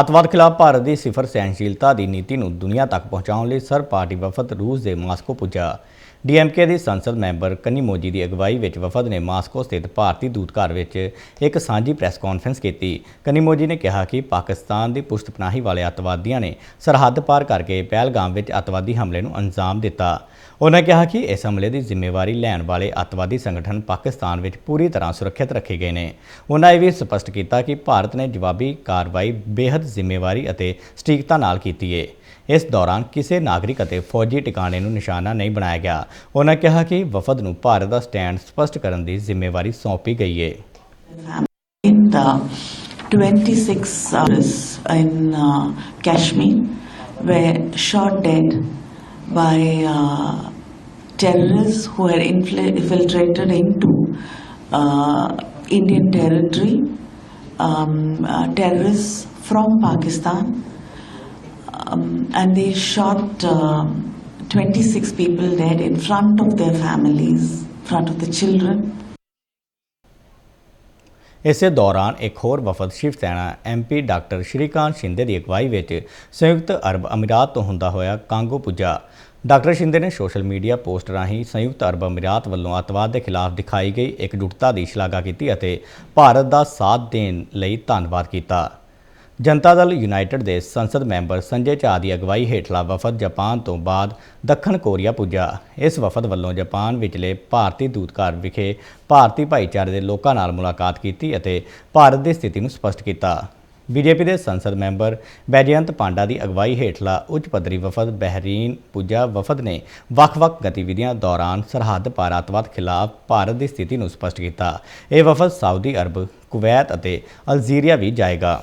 ਅੱਤਵਾਦ ਖਿਲਾਫ ਭਾਰਤ ਦੀ ਸਿਫਰ ਸਹਿਣਸ਼ੀਲਤਾ ਦੀ ਨੀਤੀ ਨੂੰ ਦੁਨੀਆ ਤੱਕ ਪਹੁੰਚਾਉਣ ਲਈ ਸਰਬ ਪਾਰਟੀ ਵਫਦ ਰੂਸ ਦੇ ਮਾਸਕੋ ਪੁੱਜਾ। ਡੀਐਮਕੇ ਦੀ ਸੰਸਦ ਮੈਂਬਰ ਕਨੀ ਮੋਜੀ ਦੀ ਅਗਵਾਈ ਵਿੱਚ ਵਫਦ ਨੇ ਮਾਸਕੋ ਸਥਿਤ ਭਾਰਤੀ ਦੂਤਘਰ ਵਿੱਚ ਇੱਕ ਸਾਂਝੀ ਪ੍ਰੈਸ ਕਾਨਫਰੰਸ ਕੀਤੀ। ਕਨੀ ਮੋਜੀ ਨੇ ਕਿਹਾ ਕਿ ਪਾਕਿਸਤਾਨ ਦੀ ਪੁਸ਼ਤਪਨਾਹੀ ਵਾਲੇ ਅੱਤਵਾਦੀਆਂ ਨੇ ਸਰਹੱਦ ਪਾਰ ਕਰਕੇ ਪਹਿਲਗਾਮ ਵਿੱਚ ਅੱਤਵਾਦੀ ਹਮਲੇ ਨੂੰ ਅੰਜਾਮ ਦਿੱਤਾ। ਉਹਨਾਂ ਕਿਹਾ ਕਿ ਇਸ ਹਮਲੇ ਦੀ ਜ਼ਿੰਮੇਵਾਰੀ ਲੈਣ ਵਾਲੇ ਅੱਤਵਾਦੀ ਸੰਗਠਨ ਪਾਕਿਸਤਾਨ ਵਿੱਚ ਪੂਰੀ ਤਰ੍ਹਾਂ ਸੁਰੱਖਿਅਤ ਰੱਖੇ ਗਏ ਨੇ। ਉਹਨਾਂ ਇਹ ਵੀ ਸਪਸ਼ਟ ਕੀਤਾ ਕਿ ਭਾਰਤ ਨੇ ਜਵਾਬੀ ਕਾਰਵਾਈ ਬੇਹੱਦ ਜ਼ਿੰਮੇਵਾਰੀ ਅਤੇ ਸਟੀਕਤਾ ਨਾਲ ਕੀਤੀ ਹੈ ਇਸ ਦੌਰਾਨ ਕਿਸੇ ਨਾਗਰਿਕ ਅਤੇ ਫੌਜੀ ਟਿਕਾਣੇ ਨੂੰ ਨਿਸ਼ਾਨਾ ਨਹੀਂ ਬਣਾਇਆ ਗਿਆ ਉਹਨਾਂ ਕਿਹਾ ਕਿ ਵਫਦ ਨੂੰ ਭਾਰਤ ਦਾ ਸਟੈਂਡ ਸਪਸ਼ਟ ਕਰਨ ਦੀ ਜ਼ਿੰਮੇਵਾਰੀ ਸੌਂਪੀ ਗਈ ਹੈ in uh, 26 others in uh, Kashmir were shot dead by uh, terrorists who had infl- infiltrated into uh, Indian territory. Um, uh, terrorists from Pakistan, um, and they shot um 26 people dead in front of their families, front of the children. ਇਸੇ ਦੌਰਾਨ ਇੱਕ ਹੋਰ ਵਫਦ Shiv Sena MP doctor Shrikant Shinde ਦੀ ਅਗਵਾਈ ਵਿੱਚ ਸੰਯੁਕਤ ਅਰਬ ਅਮੀਰਾਤ ਤੋਂ ਹੁੰਦਾ ਹੋਇਆ ਕਾਂਗੋ ਪੁੱਜਾ ਡਾਕਟਰ ਸ਼ਿੰਦੇ ਨੇ ਸੋਸ਼ਲ ਮੀਡੀਆ ਪੋਸਟ ਰਾਹੀਂ ਸੰਯੁਕਤ ਅਰਬ ਅਮੀਰਾਤ ਵੱਲੋਂ ਅੱਤਵਾਦ ਦੇ ਖਿਲਾਫ ਦਿਖਾਈ ਗਈ ਇਕਜੁੱਟਤਾ ਦੀ ਸ਼ਲਾਘਾ ਕੀਤੀ ਅਤੇ ਭਾਰਤ ਦਾ ਸਾਥ ਦੇਣ ਲਈ ਧੰਨਵਾਦ ਕੀਤਾ ਜਨਤਾ ਦਲ ਯੂਨਾਈਟਿਡ ਦੇ ਸੰਸਦ ਮੈਂਬਰ ਸੰਜੇ ਝਾ ਦੀ ਅਗਵਾਈ ਹੇਠਲਾ ਵਫਦ ਜਾਪਾਨ ਤੋਂ ਬਾਅਦ ਦੱਖਣ ਕੋਰੀਆ ਪੁੱਜਾ। ਇਸ ਵਫਦ ਵੱਲੋਂ ਜਾਪਾਨ ਵਿਚਲੇ ਭਾਰਤੀ ਦੂਤਘਰ ਵਿਖੇ ਭਾਰਤੀ ਭਾਈਚਾਰੇ ਦੇ ਲੋਕਾਂ ਨਾਲ ਮੁਲਾਕਾਤ ਕੀਤੀ ਅਤੇ ਭਾਰਤ ਦੀ ਸਥਿਤੀ ਨੂੰ ਸਪਸ਼ਟ ਕੀਤਾ। ਬੀਜੇਪੀ ਦੇ ਸੰਸਦ ਮੈਂਬਰ ਬੈਜਯੰਤ ਪਾਂਡਾ ਦੀ ਅਗਵਾਈ ਹੇਠਲਾ ਉੱਚ ਪੱਧਰੀ ਵਫਦ ਬਹਿਰੀਨ ਪੁੱਜਾ ਵਫਦ ਨੇ ਵੱਖ-ਵੱਖ ਗਤੀਵਿਧੀਆਂ ਦੌਰਾਨ ਸਰਹੱਦ ਪਾਰ ਅੱਤਵਾਦ ਖਿਲਾਫ ਭਾਰਤ ਦੀ ਸਥਿਤੀ ਨੂੰ ਸਪਸ਼ਟ ਕੀਤਾ। ਇਹ ਵਫਦ ਸਾਊਦੀ ਅਰਬ, ਕੁਵੈਤ ਅਤੇ ਅਲਜੀਰੀਆ ਵੀ ਜਾਏਗਾ।